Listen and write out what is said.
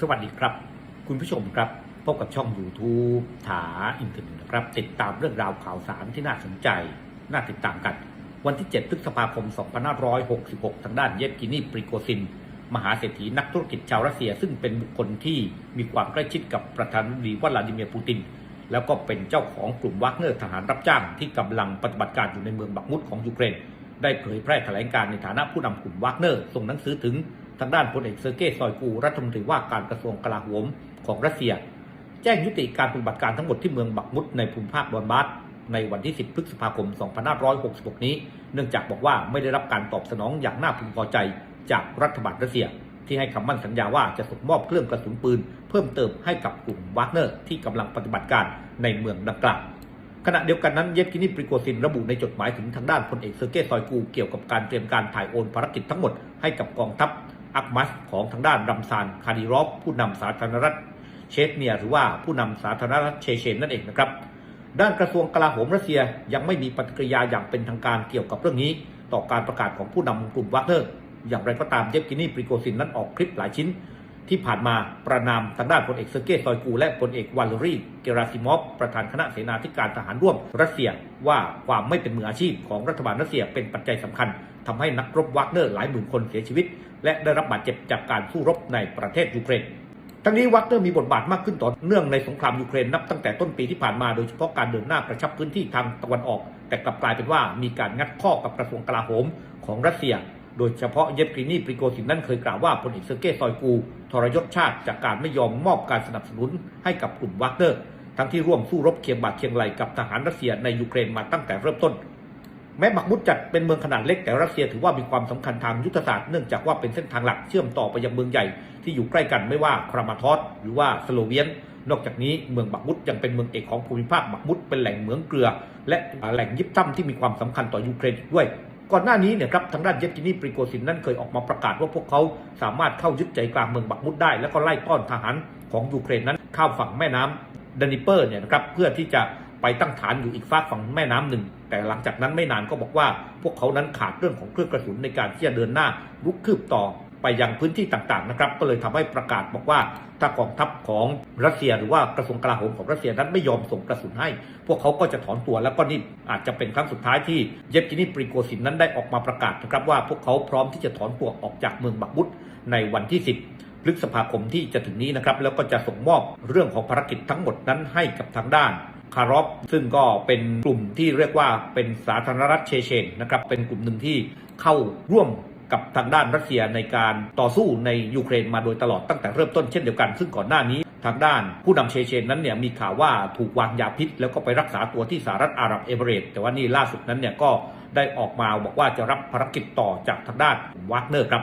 สวัสดีครับ คุณผู้ชมครับพบกับช่อง YouTube ถาอินเทอร์เน็ตนะครับ ติดตามเรื่องราวข่าวสารที่น่าสนใจ น่าติดตามกัน วันที่ 7 พฤษภาคม 2566 ทางด้านเยฟกินีปริโกซิน มหาเศรษฐีนักธุรกิจชาวรัสเซีย ซึ่งเป็นบุคคลที่มีความใกล้ชิดกับประธานาธิบดีวลาดิเมียร์ปูติน แล้วก็เป็นเจ้าของกลุ่มวักเนอร์ทหารรับจ้างที่กำลังปฏิบัติการอยู่ในเมืองบักมุดของยูเครน ได้เผยแพร่แถลงการณ์ในฐานะผู้นำกลุ่มวากเนอร์ส่งหนังสือถึง ทางด้านพลเอกเซอร์เกย์ซอยกูรัฐมนตรีว่าการกระทรวงกลาโหมของรัสเซีย แจ้งยุติการปฏิบัติการทั้งหมดที่เมืองบักมุดในภูมิภาคดอนบาสในวันที่ 10 พฤษภาคม 2566 นี้ เนื่องจากบอกว่าไม่ได้รับการตอบสนองอย่างน่าพึงพอใจจากรัฐบาลรัสเซีย ที่ให้คำมั่นสัญญาว่าจะส่งมอบเครื่องกระสุนปืน เพิ่มเติมให้กับกลุ่มวากเนอร์ที่กำลังปฏิบัติการในเมืองดังกล่าวขณะเดียวกันนั้นเยฟกินีปริโกซินระบุในจดหมายถึงทางด้านพลเอกเซอร์เกย์ซอยกูเกี่ยวกับการเตรียมการถ่ายโอนภารกิจทั้งหมดให้กับกองทัพ อักมัสของทางด้านรัมซานคาดิรอฟผู้นำสาธารณรัฐเชชเนียหรือว่าผู้นำสาธารณรัฐเชเชนนั่นเองนะครับ ด้านกระทรวงกลาโหมรัสเซียยังไม่มีปฏิกิริยาอย่างเป็นทางการเกี่ยวกับเรื่องนี้ ต่อการประกาศของผู้นำกลุ่มวากเนอร์ อย่างไรก็ตามเยฟกินีปริโกซินนั้นออกคลิปหลายชิ้น ที่ผ่านมาประนามทางด้านพลเอกเซอร์เกย์ซอยกูและพลเอกวาลรีเกราซิมอฟประธานคณะเสนาธิการทหารร่วมรัสเซียว่าความไม่เป็นมืออาชีพของรัฐบาลรัสเซียเป็นปัจจัยสำคัญทำให้นักรบวากเนอร์หลายหมื่นคนเสียชีวิต และได้รับบาดเจ็บจากการสู้รบในประเทศยูเครน ทั้งนี้วักเนอร์มีบทบาทมากขึ้นต่อเนื่องในสงครามยูเครนนับตั้งแต่ต้นปีที่ผ่านมาโดยเฉพาะการเดินหน้ากระชับพื้นที่ทางตะวันออก แต่กลับกลายเป็นว่ามีการงัดข้อกับกระทรวงกลาโหมของรัสเซีย โดยเฉพาะเยฟกรีนีปริโกซินนั้นเคยกล่าวว่าพลเอกเซอร์เกย์ซอยกู ทรยศชาติจากการไม่ยอมมอบการสนับสนุนให้กับกลุ่มวักเนอร์ทั้งที่ร่วมสู้รบเคียงบ่าเคียงไหลกับทหารรัสเซียในยูเครนมาตั้งแต่เริ่มต้น แม้บักมุดจัดเป็นเมืองขนาดเล็กแต่รัสเซียถือว่ามีความสำคัญทางยุทธศาสตร์เนื่องจากว่าเป็นเส้นทางหลักเชื่อมต่อไปยังเมืองใหญ่ที่อยู่ใกล้กันไม่ว่าครามาทอสหรือว่าสโลเวียน นอกจากนี้เมืองบักมุดยังเป็นเมืองเอกของภูมิภาคบักมุดเป็นแหล่งเหมืองเกลือ และแหล่งยิบซ้ำที่มีความสำคัญต่อยูเครนด้วยก่อนหน้านี้เนี่ยครับทางด้านเยฟกินีปริโกซินนั้นเคยออกมาประกาศว่าพวกเขาสามารถเข้ายึดใจกลางเมืองบักมุดได้ แล้วก็ไล่ต้อนทหารของยูเครนนั้นข้ามฝั่งแม่น้ำดานิเปอร์เนี่ยนะครับเพื่อที่จะ ไปตั้งฐานอยู่อีกฝากฝั่งแม่น้ำหนึ่ง แต่หลังจากนั้นไม่นานก็บอกว่า พวกเขานั้นขาดเรื่องของเครื่องกระสุนในการที่จะเดินหน้าลุกคืบต่อไปยังพื้นที่ต่างๆนะครับ ก็เลยทำให้ประกาศบอกว่า ถ้ากองทัพของรัสเซียหรือว่ากระทรวงกลาโหมของรัสเซียนั้นไม่ยอมส่งกระสุนให้ พวกเขาก็จะถอนตัวแล้วก็นี่อาจจะเป็นครั้งสุดท้ายที่เยฟกินีปริโกซินนั้นได้ออกมาประกาศนะครับว่าพวกเขาพร้อมที่จะถอนตัวออกจากเมืองบักบุตในวันที่ 10พฤษภาคมที่จะถึงนี้นะครับแล้วก็จะส่งมอบเรื่องของภารกิจทั้งหมดนั้นให้กับทางด้าน คารอฟซึ่งก็เป็นกลุ่มที่เรียกว่าเป็นสาธารณรัฐเชเชนนะครับเป็นกลุ่มหนึ่งที่เข้าร่วมกับทางด้านรัสเซียในการต่อสู้ในยูเครนมาโดยตลอดตั้งแต่เริ่มต้นเช่นเดียวกัน ซึ่งก่อนหน้านี้ทางด้านผู้นำเชเชนนั้นเนี่ยมีข่าวว่าถูกวางยาพิษ แล้วก็ไปรักษาตัวที่สหรัฐอาหรับเอมิเรตแต่ว่านี่ล่าสุดนั้นเนี่ยก็ได้ออกมาบอกว่าจะรับภารกิจต่อจากทางด้านวากเนอร์ครับ